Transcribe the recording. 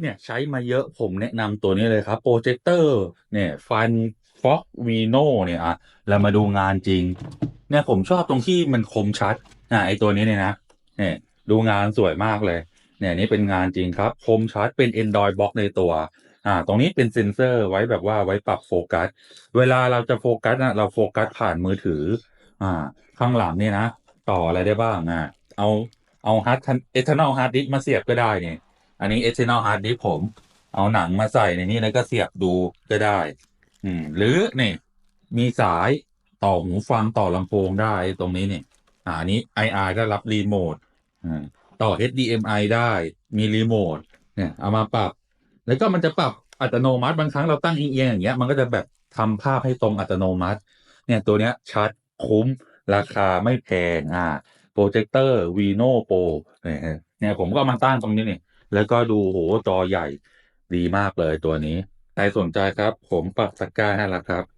เนี่ยใช้มาเยอะผมแนะนำตัวนี้เลยครับโปรเจคเตอร์เนี่ยฟันฟ็อกวีโนเนี่ยอะเรามาดูงานจริง เนี่ยผมชอบตรงที่มันคมชัดอะไอตัวนี้เนี่ยนะเนี่ยดูงานสวยมากเลย เนี่ยนี่เป็นงานจริงครับ คมชัดเป็น Android Box ในตัวอ่าตรงนี้เป็นเซ็นเซอร์ไว้แบบว่าไว้ปรับโฟกัส เวลาเราจะโฟกัสนะเราโฟกัสผ่านมือถือ อ่า ข้างหลังเนี่ยนะ ต่ออะไรได้บ้างอะเอาเอาฮาร์ดเอทานอลฮาร์ดดิสมาเสียบก็ได้เนี่ย อันนี้เอทานอลฮาร์ดดิสผม เอาหนังมาใส่ในนี้แล้วก็เสียบดูก็ได้ อืม หรือนี่ มีสายต่อหูฟังต่อลำโพงได้ตรงนี้นี่อ่านี้ IR ก็รับรีโมทอ่าต่อ HDMI ได้มีรีโมทเนี่ยเอามาปรับ แล้วก็มันจะปรับอัตโนมัติบางครั้งเราตั้งเอียงอย่างเงี้ยมันก็จะแบบทำภาพให้ตรงอัตโนมัติ เนี่ยตัวเนี้ยชัดคุ้มราคาไม่แพงอ่าโปรเจคเตอร์ Vino Pro เนี่ยเนี่ยผมก็มาตั้งตรงนี้นี่ แล้วก็ดูโหจอใหญ่ดีมากเลยตัวนี้ ใครสนใจครับ ผมปักตะกร้าให้แล้วครับ